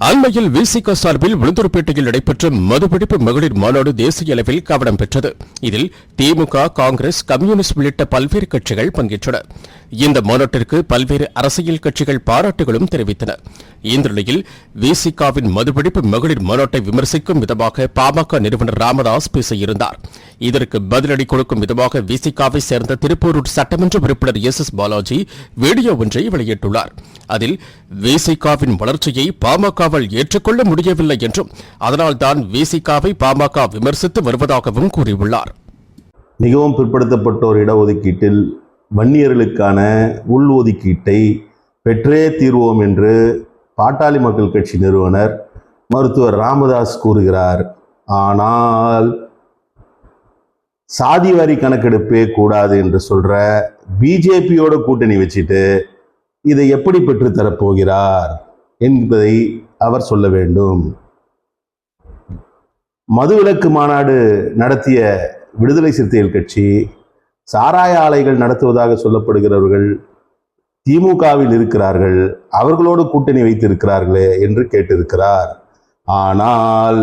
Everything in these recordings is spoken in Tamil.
அண்மையில் விசிக சார்பில் விழுந்தூர்பேட்டையில் நடைபெற்ற மதுபிடிப்பு மகளிர் மாநாடு தேசிய அளவில் கவனம் பெற்றது. இதில் திமுக காங்கிரஸ் கம்யூனிஸ்ட் உள்ளிட்ட பல்வேறு கட்சிகள் பங்கேற்றன. இந்த மாநாட்டிற்கு பல்வேறு அரசியல் கட்சிகள் பாராட்டுகளும் தெரிவித்தன. இந்த நிலையில் விசிகாவின் மதுபிடிப்பு மகளிர் மாநாட்டை விமர்சிக்கும் விதமாக பாமக நிறுவனர் ராமதாஸ் பேசியிருந்தார். இதற்கு பதிலடி கொடுக்கும் விதமாக விசிகாவை சேர்ந்த திருப்பூரூர் சட்டமன்ற உறுப்பினர் எஸ் எஸ் பாலாஜி வீடியோ ஒன்றை வெளியிட்டுள்ளார். அதில் விசிகாவின் வளர்ச்சியை பாமகவால் ஏற்றுக்கொள்ள முடியவில்லை என்றும் அதனால்தான் விசிகாவை பாமக விமர்சித்து வருவதாகவும் கூறியுள்ளார். மிகவும் பிற்படுத்தப்பட்டோர் இடஒதுக்கீட்டில் வன்னியர்களுக்கான உள்ஒதுக்கீட்டை பெற்றே தீர்வோம் என்று பாட்டாளி மக்கள் கட்சி நிறுவனர் மருத்துவர் ராமதாஸ் கூறுகிறார். ஆனால் சாதிவாரி கணக்கெடுப்பே கூடாது என்று சொல்கிற பிஜேபியோட கூட்டணி வச்சுட்டு இதை எப்படி பெற்றுத்தரப் போகிறார் என்பதை அவர் சொல்ல வேண்டும். மதுவிலக்கு மாநாடு நடத்திய விடுதலை சிறுத்தைகள் கட்சி சாராய ஆலைகள் நடத்துவதாக சொல்லப்படுகிறவர்கள் திமுகவில் இருக்கிறார்கள் அவர்களோடு கூட்டணி வைத்திருக்கிறார்களே என்று கேட்டிருக்கிறார். ஆனால்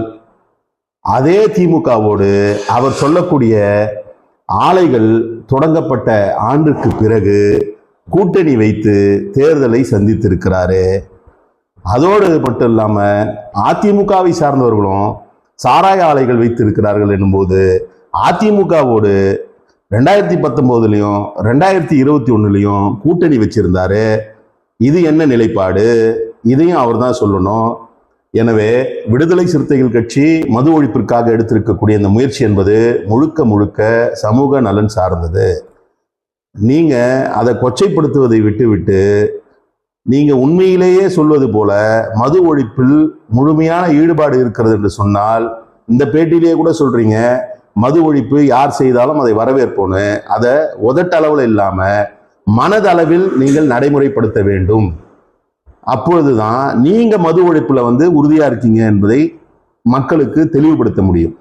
அதே திமுகவோடு அவர் சொல்லக்கூடிய ஆலைகள் தொடங்கப்பட்ட ஆண்டுக்கு பிறகு கூட்டணி வைத்து தேர்தலை சந்தித்திருக்கிறாரு. அதோடு மட்டும் இல்லாமல் அதிமுகவை சார்ந்தவர்களும் சாராய ஆலைகள் வைத்திருக்கிறார்கள் என்னும்போது அதிமுகவோடு ரெண்டாயிரத்தி பத்தொம்போதுலேயும் ரெண்டாயிரத்தி இருபத்தி ஒன்றுலேயும் கூட்டணி வச்சிருந்தாரு. இது என்ன நிலைப்பாடு? இதையும் அவர் தான் சொல்லணும். எனவே விடுதலை சிறுத்தைகள் கட்சி மது ஒழிப்பிற்காக எடுத்திருக்கக்கூடிய இந்த முயற்சி என்பது முழுக்க முழுக்க சமூக நலன் சார்ந்தது. நீங்கள் அதை கொச்சைப்படுத்துவதை விட்டுவிட்டு நீங்கள் உண்மையிலேயே சொல்வது போல மது ஒழிப்பில் முழுமையான ஈடுபாடு இருக்கிறது என்று சொன்னால் இந்த பேட்டியிலேயே கூட சொல்கிறீங்க மது ஒழிப்பு யார் செய்தாலும் அதை வரவேற்போன்னு. அதை உதட்டளவில் இல்லாமல் மனதளவில் நீங்கள் நடைமுறைப்படுத்த வேண்டும். அப்பொழுதுதான் நீங்கள் மது ஒழிப்பில் வந்து உறுதியாக இருக்கீங்க என்பதை மக்களுக்கு தெளிவுபடுத்த முடியும்.